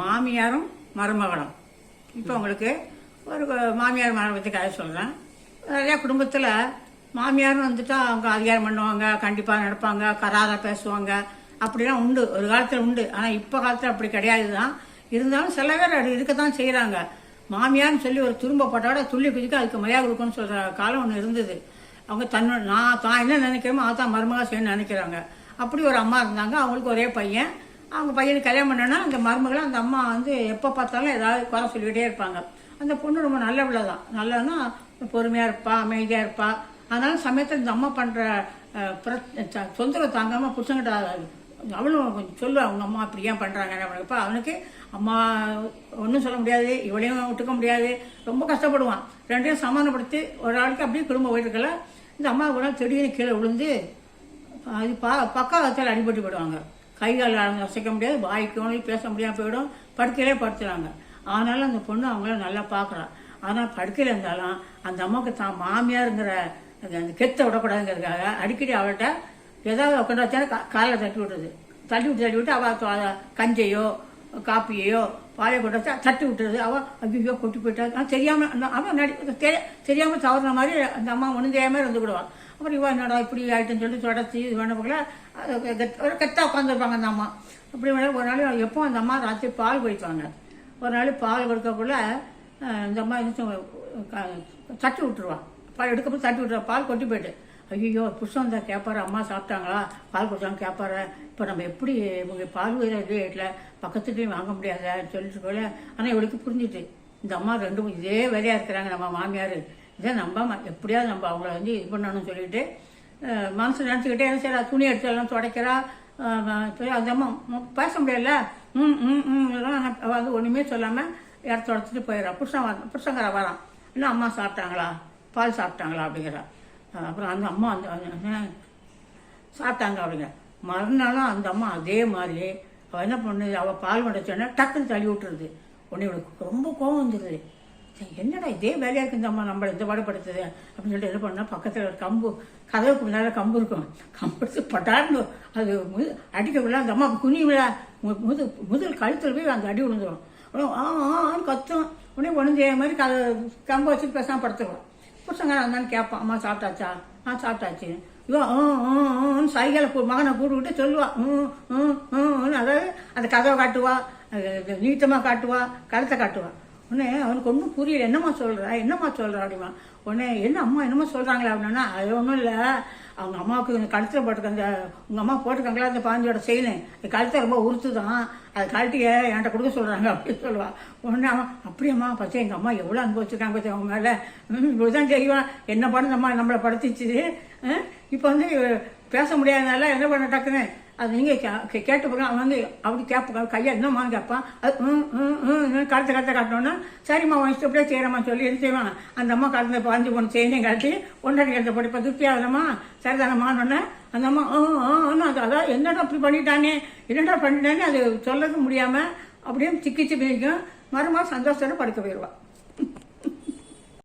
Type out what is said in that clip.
மாமியாரும் மருமகளும். இப்போ உங்களுக்கு ஒரு மாமியார் மருமகளை பற்றி கதை சொல்கிறேன் நிறையா குடும்பத்தில் மாமியார்னு வந்துட்டு அவங்க அதிகாரம் பண்ணுவாங்க கண்டிப்பாக நடப்பாங்க கராராக பேசுவாங்க. அப்படிலாம் உண்டு. ஒரு காலத்தில் உண்டு. ஆனால் இப்போ காலத்தில் அப்படி கிடையாது தான் இருந்தாலும் சில பேர் அது இருக்க தான் செய்கிறாங்க மாமியார்னு சொல்லி ஒரு துரும்ப போட்டோட துள்ளி குதிக்க அதுக்கு மரியாதை கொடுக்கணும்னு சொல்கிற காலம் ஒன்று இருந்தது. அவங்க தன்னோட நான் தான் என்ன நினைக்கிறோமோ அதான் மருமகா செய்யணும்னு நினைக்கிறாங்க. அப்படி ஒரு அம்மா இருந்தாங்க. அவங்களுக்கு ஒரே பையன். அவங்க பையனுக்கு கல்யாணம் பண்ணோன்னா அந்த மருமகளை அந்த அம்மா வந்து எப்போ பார்த்தாலும் ஏதாவது குறை சொல்லிக்கிட்டே இருப்பாங்க. அந்த பொண்ணு ரொம்ப நல்ல பிள்ளை தான் நல்லன்னா பொறுமையாக இருப்பா அமைதியாக இருப்பா. அதனால சமயத்தில் இந்த அம்மா பண்ணுற தொந்தரவு தாங்காமல் புருஷங்கிட்ட அவளும் கொஞ்சம் சொல்லுவா அவங்க அம்மா அப்படி ஏன் பண்ணுறாங்க இப்போ அவனுக்கு அம்மா ஒன்றும் சொல்ல முடியாது. இவளையும் விட்டுக்க முடியாது. ரொம்ப கஷ்டப்படுவான். ரெண்டையும் சமாதானப்படுத்தி ஒரு ஆளுக்கு அப்படியே குடும்பம் போயிட்டுருக்கல இந்த அம்மா கூட திடீர்னு கீழே விழுந்து அது பா பக்காவத்தில் அடிபட்டு போயிடுவாங்க. கை கால் அசைக்க முடியாது வாய்க்கு ஒன்றும் பேச முடியாமல் போயிடும் படுக்கையிலே படுத்துறாங்க. ஆனாலும் அந்த பொண்ணு அவங்கள நல்லா பார்க்குறான் ஆனால் படுக்கையில் இருந்தாலும் அந்த அம்மாவுக்கு தான் மாமியாருங்கிற அந்த அந்த கெத்தை விடக்கூடாதுங்கிறதுக்காக அடிக்கடி அவள்கிட்ட ஏதாவது உட்காந்து வச்சா காலை தட்டி விட்டுறது தட்டி விட்டு தட்டி விட்டு அவள் கஞ்சையோ காப்பியையோ பாயை கொண்டு வச்சா தட்டி விட்டுறது அவள் ஐயோ கொட்டி போயிட்டா. தெரியாமல் அந்த- அவன் நடி தெரியாமல் தவறுன மாதிரி அந்த அம்மா ஒன்றும் தெரியாமல் இருந்துக்கிடுவான் அப்புறம் இவன் என்னடா இப்படி ஆயிட்டுன்னு சொல்லி தொடச்சி இது பண்ண போகல ஒரு கெத்தாக உட்காந்துருப்பாங்க அந்த அம்மா. அப்படி ஒரு நாள் எப்போ அந்த அம்மா ராத்திரி பால் குடிப்பாங்க. ஒரு நாள் பால் கொடுக்கக்குள்ள அஹ், இந்த அம்மா என்ன தட்டி விட்டுருவான் பால் எடுக்கப்போ தட்டி விட்டுருவா. பால் கொட்டி போயிட்டு ஐயோ புருஷன் தான் கேட்பாரு அம்மா சாப்பிட்டாங்களா? பால் கொடுத்தாங்க கேட்பாரு இப்போ நம்ம எப்படி இவங்க பால் வீட்டில் பக்கத்துலேயும் வாங்க முடியாதுன்னு சொல்லிட்டு போல. ஆனால் இவளுக்கு புரிஞ்சுட்டு இந்த அம்மா ரெண்டும் இதே வேலையாக இருக்கிறாங்க நம்ம மாமியார். இதை நம்ம எப்படியாவது நம்ம அவங்கள வந்து இது பண்ணணும்னு சொல்லிட்டு மனசு நினச்சிக்கிட்டே என்ன செய்யறா துணி எடுத்து எல்லாம் துடைக்கிறா? அஹ், அந்த அம்மா பேச முடியல. ம் ம் ம் இதெல்லாம் ஒன்றுமே சொல்லாமல் இடத்த உடச்சிட்டு போயிடறான் புருஷன் வர புருஷங்கார வரான் இல்லை அம்மா சாப்பிட்டாங்களா? பால் சாப்பிட்டாங்களா? அப்படிங்கிறா. அப்புறம் அந்த அம்மா அந்த சாப்பிட்டாங்க அப்படிங்க. மறுநாளும் அந்த அம்மா அதே மாதிரி அவள் என்ன பண்ணுது? அவள் பால் மடைச்சோன்னா டக்குன்னு தள்ளி விட்டுருது. உன்னை இவளுக்கு ரொம்ப கோவம் வந்துடுது என்னடா இதே வேலையாக இருக்கு நம்மளை இந்த பாடுபடுத்துது? அப்படின்னு சொல்லிட்டு என்ன பண்ணால் பக்கத்தில் ஒரு கம்பு கதவுக்கு முன்னால் கம்பு இருக்கும். கம்பு எடுத்து பட்டார்னு அது முது அடிக்கக்குள்ள அந்த அம்மா குனிவிழா முது முதல் கழுத்தில் போய் அந்த அடி விழுந்துடும் ஆ ஆன்னு கத்தும். உடனே ஒன்று மாதிரி கதை கம்பு வச்சுட்டு பேசாமல் படுத்துக்குவோம் புருஷங்காரன் வந்தான்னு கேட்பான் அம்மா சாப்பிட்டாச்சா? ஆ சாப்பிட்டாச்சு. இவன் ஆன்னு சைகளை மகனை கூப்பிட்டு சொல்லுவான் ம் ம் ம் அதாவது அந்த கதவை காட்டுவா நீட்டமாக காட்டுவா கழுத்தை காட்டுவா. உடனே அவனுக்கு ஒன்றும் புரியல. என்னம்மா சொல்கிறா என்னம்மா சொல்கிறா அப்படிமா. உடனே என்ன அம்மா என்னம்மா சொல்கிறாங்களே அப்படின்னா அது ஒன்றும் இல்லை. அவங்க அம்மாவுக்கு இந்த கழுத்தில் போட்டுக்க அந்த உங்கள் அம்மா போட்டிருக்காங்களா அந்த பாஞ்சோட செய்யணும் இந்த கழுத்தை ரொம்ப உறுத்துதான். அது கழட்டிய என்கிட்ட கொடுக்க சொல்கிறாங்க அப்படின்னு சொல்லுவாள் உடனே அவன் அப்படியம்மா பச்சை எங்கள் அம்மா எவ்வளோ அனுபவிச்சிருக்காங்க பச்சை அவங்க மேலே? இப்படிதான் செய்வான் என்ன பண்ணுதம்மா? அம்மா நம்மளை படுத்திச்சு. இப்போ வந்து பேச முடியாதனால என்ன பண்ண டக்குன்னு? அது நீங்கள் கே கேட்டு அவன் வந்து அப்படி கேட்பா கையை என்னம்மா கேட்பான் அது ம் ம் ம் சரிம்மா உன் இஷ்டப்படியே செய்கிறம்மா சொல்லி என்ன செய்வான். அந்த அம்மா கழுத்த பாஞ்சு போன செய்யணும் காட்டி ஒன்றரை கழுத்த போட்டு இப்போ திருப்தி ஆகலம்மா சரிதானம்மான்னு அந்த அம்மா ஆ அது அதான் என்னடா அப்படி பண்ணிட்டானே? என்னடா பண்ணிட்டானே? அது சொல்லவும் முடியாமல் அப்படியே சிக்கி சிக்கி மறுமா சந்தோஷத்தோட படுக்க போயிடுவான்